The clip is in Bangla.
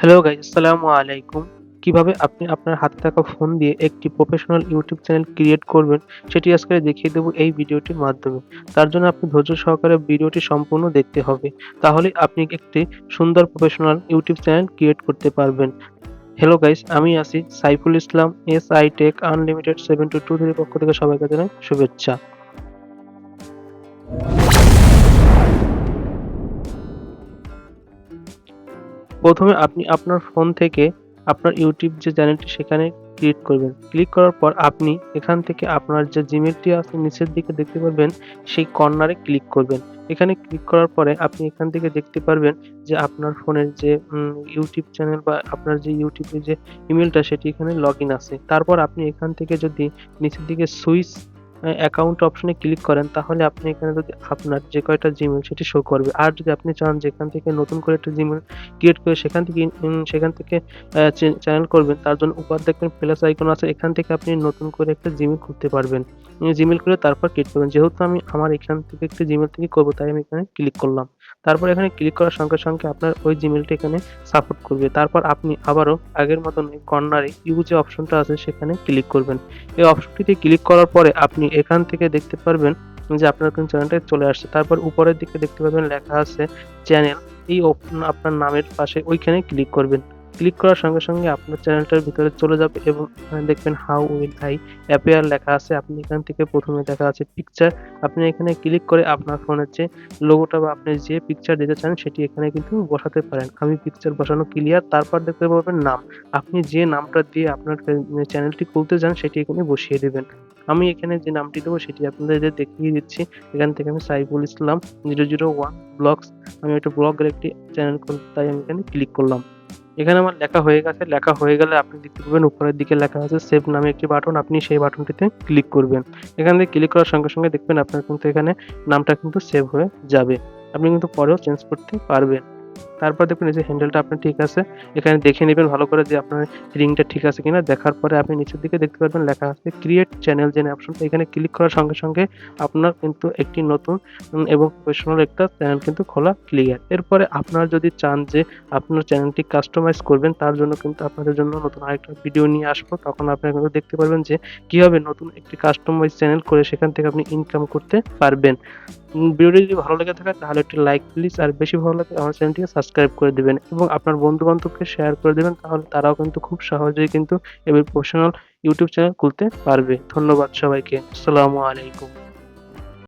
হ্যালো গাইস আসসালামু আলাইকুম কীভাবে আপনি আপনার হাতে থাকা ফোন দিয়ে একটি প্রফেশনাল ইউটিউব চ্যানেল ক্রিয়েট করবেন, সেটি আজকে দেখিয়ে দেবো এই ভিডিওটির মাধ্যমে। তার জন্য আপনি ধৈর্য সহকারে ভিডিওটি সম্পূর্ণ দেখতে হবে। তাহলে আপনি একটি সুন্দর প্রফেশনাল ইউটিউব চ্যানেল ক্রিয়েট করতে পারবেন। হ্যালো গাইস আমি আছি Saiful Islam S I tech unlimited seven two two থ্রির পক্ষ থেকে সবাইকে জানাই শুভেচ্ছা। প্রথমে আপনি আপনার ফোন থেকে আপনার ইউটিউব যে চ্যানেলটি সেখানে ক্লিক করবেন। ক্লিক করার পর আপনি এখান থেকে আপনার যে জিমেলটি আছে নিচের দিকে দেখতে পারবেন, সেই কর্নারে ক্লিক করবেন। এখানে ক্লিক করার পরে আপনি এখান থেকে দেখতে পারবেন যে আপনার ফোনের যে ইউটিউব চ্যানেল বা আপনার যে ইউটিউবের যে ইমেলটা সেটি এখানে লগ ইন আছে। তারপর আপনি এখান থেকে যদি নিচের দিকে সুইচ অ্যাকাউন্ট অপশনে ক্লিক করেন, তাহলে আপনি এখানে যদি আপনার যে কয়টা জিমেল সেটি শো করবে। আর যদি আপনি চান যেখান থেকে নতুন করে একটা জিমেল ক্রিয়েট করে সেখান থেকে সেখান থেকে চ্যানেল করবেন, তার জন্য উপর দেখবেন প্লাস আইকন আছে, এখান থেকে আপনি নতুন করে একটা জিমেল খুলতে পারবেন। জিমেল করে তারপর ক্রিয়েট করবেন। যেহেতু আমি, আমার এখান থেকে একটা জিমেল থেকে করব, তাই আমি এখানে ক্লিক করলাম। তারপর এখানে ক্লিক করার সঙ্গে সঙ্গে আপনার ওই জিমেলটি এখানে সাপোর্ট করবে। তারপর আপনি আবারও আগের মতন কর্নারে ইউ যে অপশনটা আছে সেখানে ক্লিক করবেন। এই অপশনটিতে ক্লিক করার পরে আপনি এখান থেকে দেখতে পারবেন যে আপনার কিন্তু চ্যানেলটা চলে আসছে। তারপর উপরের দিকে দেখতে পাবেন লেখা আছে চ্যানেল এই আপনার নামের পাশে ওইখানে ক্লিক করবেন। ক্লিক করার সঙ্গে সঙ্গে আপনার চ্যানেলটার ভিতরে চলে যাবে এবং এখানে দেখবেন হাউ উইল আই অ্যাপিয়ার লেখা আছে। আপনি এখান থেকে প্রথমে দেখা আছে পিকচার আপনি এখানে ক্লিক করে আপনার ফোনের যে লোগোটা বা আপনি যে পিকচার দিতে চান সেটি এখানে কিন্তু বসাতে পারেন। আমি পিকচার বসানো ক্লিয়ার তারপর দেখতে পাবেন নাম। আপনি যে নামটা দিয়ে আপনার চ্যানেলটি খুলতে চান সেটি এখানে বসিয়ে দেবেন। আমি এখানে যে নামটি দেবো সেটি আপনাদের দেখিয়ে দিচ্ছি। এখান থেকে আমি Saiful Islam zero zero one blogs আমি একটা ব্লগের একটি চ্যানেল খুলতে, তাই আমি এখানে ক্লিক করলাম। এখানে আমার লেখা হয়ে গেছে। লেখা হয়ে গেলে আপনি দেখতে পাবেন উপরের দিকে লেখা আছে সেভ নামে একটি বাটন আপনি সেই বাটনটিতে ক্লিক করবেন। এখান থেকে ক্লিক করার সঙ্গে সঙ্গে দেখবেন আপনার কিন্তু এখানে নামটা কিন্তু সেভ হয়ে যাবে। আপনি কিন্তু পরেও চেঞ্জ করতে পারবেন। তারপর দেখবেন এই যে হ্যান্ডেলটা আপনার ঠিক আছে। এখানে দেখে নেবেন ভালো করে যে আপনার রিংটা ঠিক আছে কিনা। দেখার পরে আপনি নিচের দিকে দেখতে পারবেন লেখা আছে ক্রিয়েট চ্যানেল যে অপশনটা এখানে ক্লিক করার সঙ্গে সঙ্গে আপনার কিন্তু একটি নতুন এবং প্রফেশনাল একটা চ্যানেল কিন্তু খোলা ক্লিয়ার এরপরে আপনার যদি চান যে আপনার চ্যানেলটি কাস্টমাইজ করবেন, তার জন্য কিন্তু আপনাদের জন্য নতুন আরেকটা ভিডিও নিয়ে আসব। তখন আপনারা কিন্তু দেখতে পারবেন যে কীভাবে নতুন একটি কাস্টমাইজ চ্যানেল করে সেখান থেকে আপনি ইনকাম করতে পারবেন। ভিডিওটি যদি ভালো লেগে থাকে, তাহলে একটি লাইক প্লিজ আর বেশি ভালো লাগে আমার চ্যানেলটিকে সাবস্ক্রাইব করে দেবেন এবং আপনার বন্ধু বান্ধবকে শেয়ার করে দেবেন, তাহলে তারাও কিন্তু খুব সহজেই কিন্তু এবার প্রফেশনাল ইউটিউব চ্যানেল খুলতে পারবে। ধন্যবাদ সবাইকে। আসসালামু আলাইকুম।